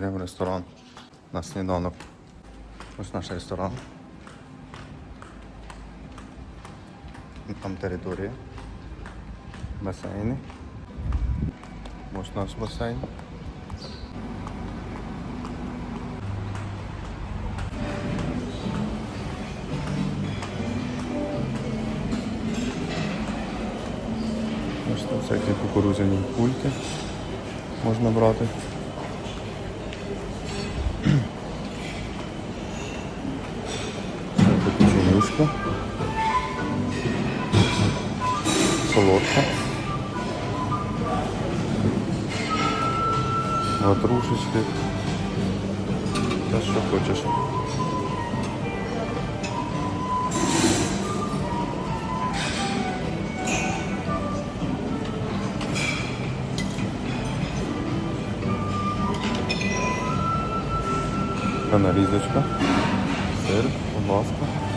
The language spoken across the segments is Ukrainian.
Йдемо в ресторан на сніданок. Ось наш ресторан. Там територія. Басейни. Ось наш басейн. Ось там всякі кукурудзяні кульки можна брати. Печенюшка. Солодка. Ватрушечки. Та що хочеш. Така нарізочка. Сир, ковбаска.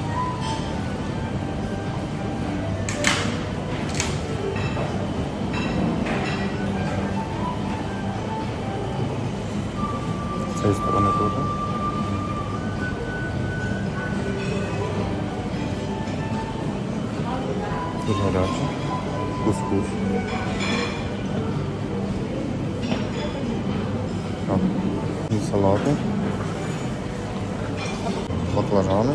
З цієї сторони теж. Дуже гаряче. Кускус. Так. І салати. Баклажани.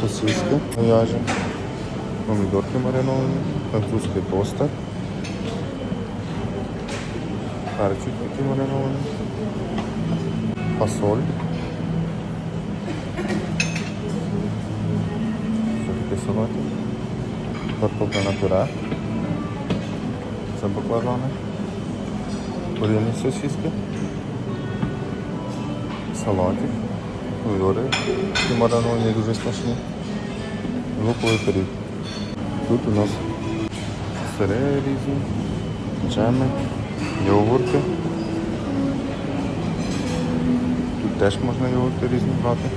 Сосиски говяжі. Помідорки мариновані. Французький тостер. Перчик такий маринований. Фасоль. Що таке салатик? Картопля на пюре. Це баклажани. Курені сосиски. Салатик. Помідори. Такі мариновані дуже смачні. Луковий пиріг. Тут у нас сири різні, джеми, йогурти. Тут теж можна йогурти різні брати.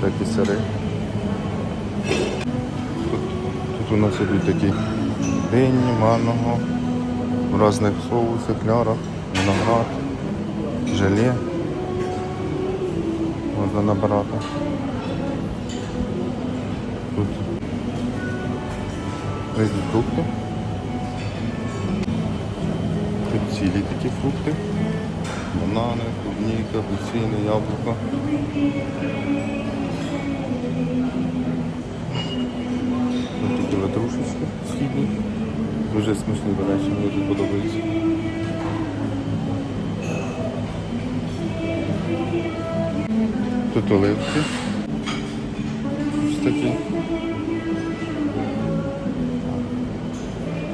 Такі сири. Тут, тут у нас ідуть такі дині, манго, в різних соусах, клярах, виноград, желе. Можна набирати. Тут різні фрукти. Тут цілі такі фрукти. Банани, клубніка, апельсини, яблуко. Ось такі ватрушечки східні. Дуже смачні, до речі, мені тут подобаються. Тут оливки. Такі.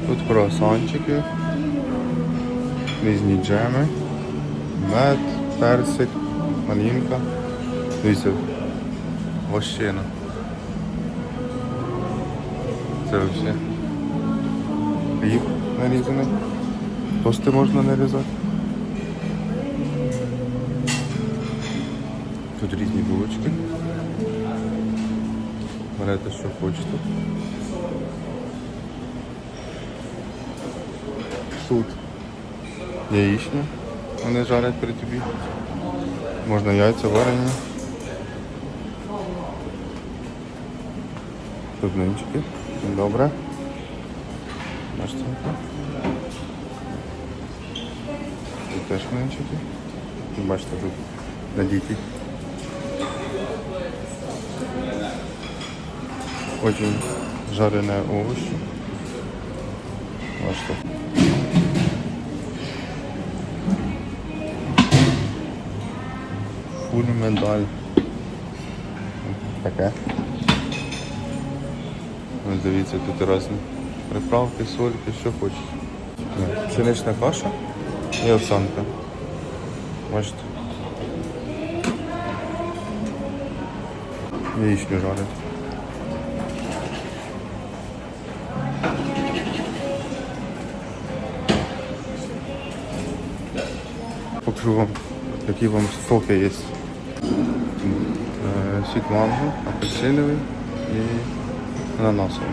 Тут круасанчики, різні джеми, мед, персик, малинка. Дивіться, вощина. Це взагалі. Хліб нарізаний. Тости можна нарізати. Тут різні булочки. Берете, що хочете. Тут яєчня, вони жарять при тобі. Можна яйця варені. Блинчики. Добре. Бачите? Тут теж млинчики. Бачите, тут на надіті. Очень жареные овощи. Вот Фуль медаль. Таке. Ось дивіться, тут різні приправки, сольки, що хочеш. Пшенична каша і овсянка. Бачите. Яєчню жарять. Покажу вам, які вам соки є. Е, Сік манго, апельсиновий і ананасовий.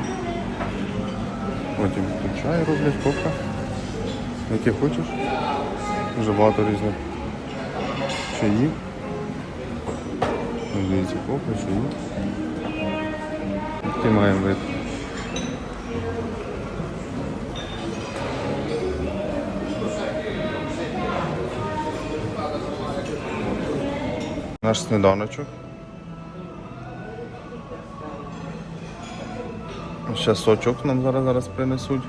Потім тут чай роблять, кофе. Яке хочеш? Дуже багато різних чаїв. Дивіться, кофе, чаї. Який має вид. Наш сніданочок. Ще сочок нам зараз зараз принесуть.